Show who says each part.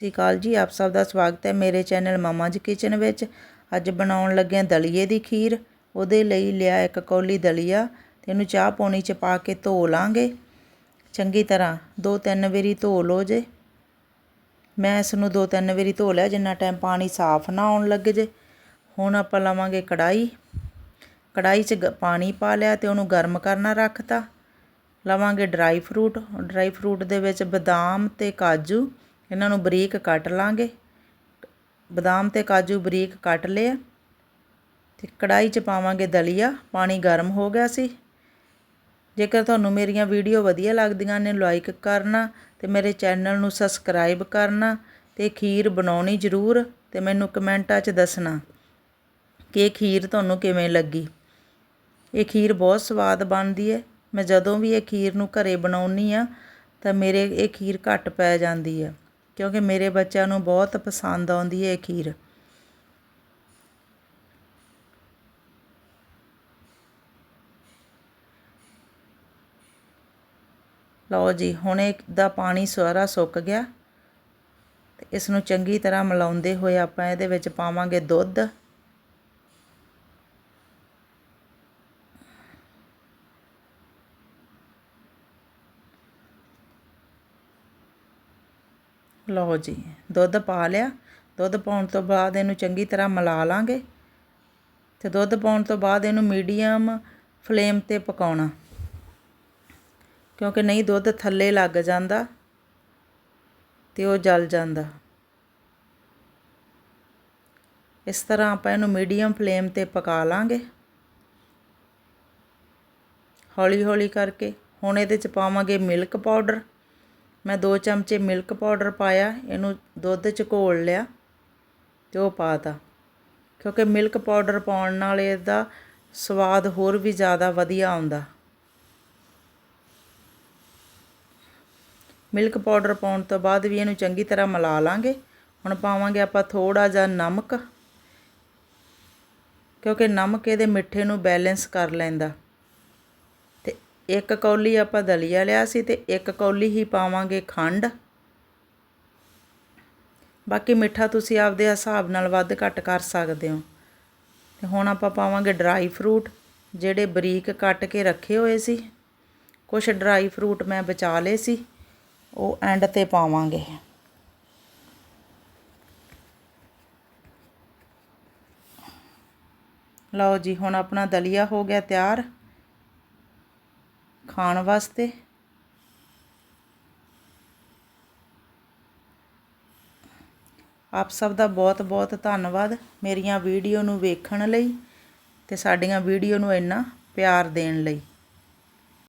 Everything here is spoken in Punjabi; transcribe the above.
Speaker 1: ਸਤਿ ਸ਼੍ਰੀ ਅਕਾਲ ਜੀ, ਆਪ ਸਭ ਦਾ ਸਵਾਗਤ ਹੈ ਮੇਰੇ ਚੈਨਲ ਮਮਾ ਜੀ ਕਿਚਨ ਵਿੱਚ। ਅੱਜ ਬਣਾਉਣ ਲੱਗੇ ਹਾਂ ਦਲੀਏ ਦੀ ਖੀਰ, ਉਹਦੇ ਲਈ ਲਿਆ ਇੱਕ ਕੌਲੀ ਦਲੀਆ ਤੇ ਇਹਨੂੰ ਚਾਹ ਪੌਣੀ ਚ ਪਾ ਕੇ ਧੋ ਲਾਂਗੇ। ਚੰਗੀ ਤਰ੍ਹਾਂ ਦੋ ਤਿੰਨ ਵਾਰੀ ਧੋ ਲਓ ਜੇ। ਮੈਂ ਇਸ ਨੂੰ ਦੋ ਤਿੰਨ ਵਾਰੀ ਧੋ ਲਿਆ, ਜਿੰਨਾ ਟਾਈਮ ਪਾਣੀ ਸਾਫ਼ ਨਾ ਆਉਣ ਲੱਗ ਜੇ। ਹੁਣ ਆਪਾਂ ਲਵਾਂਗੇ ਕੜਾਈ ਕੜਾਈ 'ਚ ਪਾਣੀ ਪਾ ਲਿਆ ਤੇ ਉਹਨੂੰ ਗਰਮ ਕਰਨਾ ਰੱਖਤਾ। ਲਵਾਂਗੇ ਡਰਾਈ ਫਰੂਟ ਡਰਾਈ ਫਰੂਟ ਦੇ ਵਿੱਚ ਬਦਾਮ ਤੇ ਕਾਜੂ। ਇਹਨਾਂ ਨੂੰ ਬਰੀਕ ਕੱਟ ਲਾਂਗੇ। ਬਦਾਮ ਤੇ ਕਾਜੂ ਬਰੀਕ ਕੱਟ ਲਿਆ ਤੇ ਕੜਾਈ 'ਚ ਪਾਵਾਂਗੇ ਦਲੀਆ। ਪਾਣੀ ਗਰਮ ਹੋ ਗਿਆ ਸੀ। ਜੇਕਰ ਤੁਹਾਨੂੰ ਮੇਰੀਆਂ ਵੀਡੀਓ ਵਧੀਆ ਲੱਗਦੀਆਂ ਨੇ ਲਾਈਕ ਕਰਨਾ ਤੇ ਮੇਰੇ ਚੈਨਲ ਨੂੰ ਸਬਸਕ੍ਰਾਈਬ ਕਰਨਾ ਤੇ ਖੀਰ ਬਣਾਉਣੀ ਜ਼ਰੂਰ ਤੇ ਮੈਨੂੰ ਕਮੈਂਟਾਂ 'ਚ ਦੱਸਣਾ ਕਿ ਇਹ ਖੀਰ ਤੁਹਾਨੂੰ ਕਿਵੇਂ ਲੱਗੀ। ਇਹ ਖੀਰ ਬਹੁਤ ਸਵਾਦ ਬਣਦੀ ਹੈ। ਮੈਂ ਜਦੋਂ ਵੀ ਇਹ ਖੀਰ ਨੂੰ ਘਰੇ ਬਣਾਉਣੀ ਆ ਤਾਂ ਮੇਰੇ, ਇਹ ਖੀਰ ਘੱਟ ਪੈ ਜਾਂਦੀ ਹੈ। ਕਿਉਂਕਿ ਮੇਰੇ ਬੱਚਿਆਂ ਨੂੰ ਬਹੁਤ ਪਸੰਦ ਆਉਂਦੀ ਹੈ ਖੀਰ। ਲਓ ਜੀ, ਹੁਣ ਇਹਦਾ ਪਾਣੀ ਸਾਰਾ ਸੁੱਕ ਗਿਆ ਤੇ ਇਸ ਨੂੰ ਚੰਗੀ ਤਰ੍ਹਾਂ ਮਿਲਾਉਂਦੇ ਹੋਏ ਆਪਾਂ ਇਹਦੇ ਵਿੱਚ ਪਾਵਾਂਗੇ ਦੁੱਧ। ਲਓ ਜੀ, ਦੁੱਧ ਪਾ ਲਿਆ। ਦੁੱਧ ਪਾਉਣ ਤੋਂ ਬਾਅਦ ਇਹਨੂੰ ਚੰਗੀ ਤਰ੍ਹਾਂ ਮਿਲਾ ਲਾਂਗੇ। ਤੇ ਦੁੱਧ ਪਾਉਣ ਤੋਂ ਬਾਅਦ ਇਹਨੂੰ ਮੀਡੀਅਮ ਫਲੇਮ ਤੇ ਪਕਾਉਣਾ। ਕਿਉਂਕਿ ਨਹੀਂ ਦੁੱਧ ਥੱਲੇ ਲੱਗ ਜਾਂਦਾ ਤੇ ਉਹ ਜਲ ਜਾਂਦਾ। ਇਸ ਤਰ੍ਹਾਂ ਆਪਾਂ ਇਹਨੂੰ ਮੀਡੀਅਮ ਫਲੇਮ ਤੇ ਪਕਾ ਲਾਂਗੇ। ਹੌਲੀ ਹੌਲੀ ਕਰਕੇ ਹੁਣ ਇਹਦੇ ਚ ਪਾਵਾਂਗੇ ਮਿਲਕ ਪਾਊਡਰ। ਮੈਂ 2 ਚਮਚੇ ਮਿਲਕ ਪਾਊਡਰ ਪਾਇਆ, ਇਹਨੂੰ ਦੁੱਧ 'ਚ ਘੋਲ ਲਿਆ ਤੇ ਉਹ ਪਾਤਾ। ਕਿਉਂਕਿ ਮਿਲਕ ਪਾਊਡਰ ਪਾਉਣ ਨਾਲ ਇਹਦਾ ਸਵਾਦ ਹੋਰ ਵੀ ਜ਼ਿਆਦਾ ਵਧੀਆ ਆਉਂਦਾ। ਮਿਲਕ ਪਾਊਡਰ ਪਾਉਣ ਤੋਂ ਬਾਅਦ ਵੀ ਇਹਨੂੰ ਚੰਗੀ ਤਰ੍ਹਾਂ ਮਿਲਾ ਲਾਂਗੇ। ਹੁਣ ਪਾਵਾਂਗੇ ਆਪਾਂ ਥੋੜਾ ਜਿਹਾ ਨਮਕ, ਕਿਉਂਕਿ ਨਮਕ ਇਹਦੇ ਮਿੱਠੇ ਨੂੰ ਬੈਲੈਂਸ ਕਰ ਲੈਂਦਾ। ਇੱਕ ਕੌਲੀ ਆਪਾਂ ਦਲੀਆ ਲਿਆ ਸੀ ਤੇ ਇੱਕ ਕੌਲੀ ਹੀ ਪਾਵਾਂਗੇ ਖੰਡ। ਬਾਕੀ ਮਿੱਠਾ ਤੁਸੀਂ ਆਪਦੇ ਹਿਸਾਬ ਨਾਲ ਵੱਧ ਘੱਟ ਕਰ ਸਕਦੇ ਹੋ। ਤੇ ਹੁਣ ਆਪਾਂ ਪਾਵਾਂਗੇ ਡਰਾਈ ਫਰੂਟ, ਜਿਹੜੇ ਬਰੀਕ ਕੱਟ ਕੇ ਰੱਖੇ ਹੋਏ ਸੀ। ਕੁਝ ਡਰਾਈ ਫਰੂਟ ਮੈਂ ਬਚਾ ਲਏ ਸੀ, ਉਹ ਐਂਡ ਤੇ ਪਾਵਾਂਗੇ। ਲਓ ਜੀ, ਹੁਣ ਆਪਣਾ ਦਲੀਆ ਹੋ ਗਿਆ ਤਿਆਰ। ਖਾਣ ਵਾਸਤੇ। ਆਪ ਸਭ ਦਾ ਬਹੁਤ ਬਹੁਤ ਧੰਨਵਾਦ ਮੇਰੀਆਂ ਵੀਡੀਓ ਨੂੰ ਵੇਖਣ ਲਈ ਤੇ ਸਾਡੀਆਂ ਵੀਡੀਓ ਨੂੰ ਇੰਨਾ ਪਿਆਰ ਦੇਣ ਲਈ।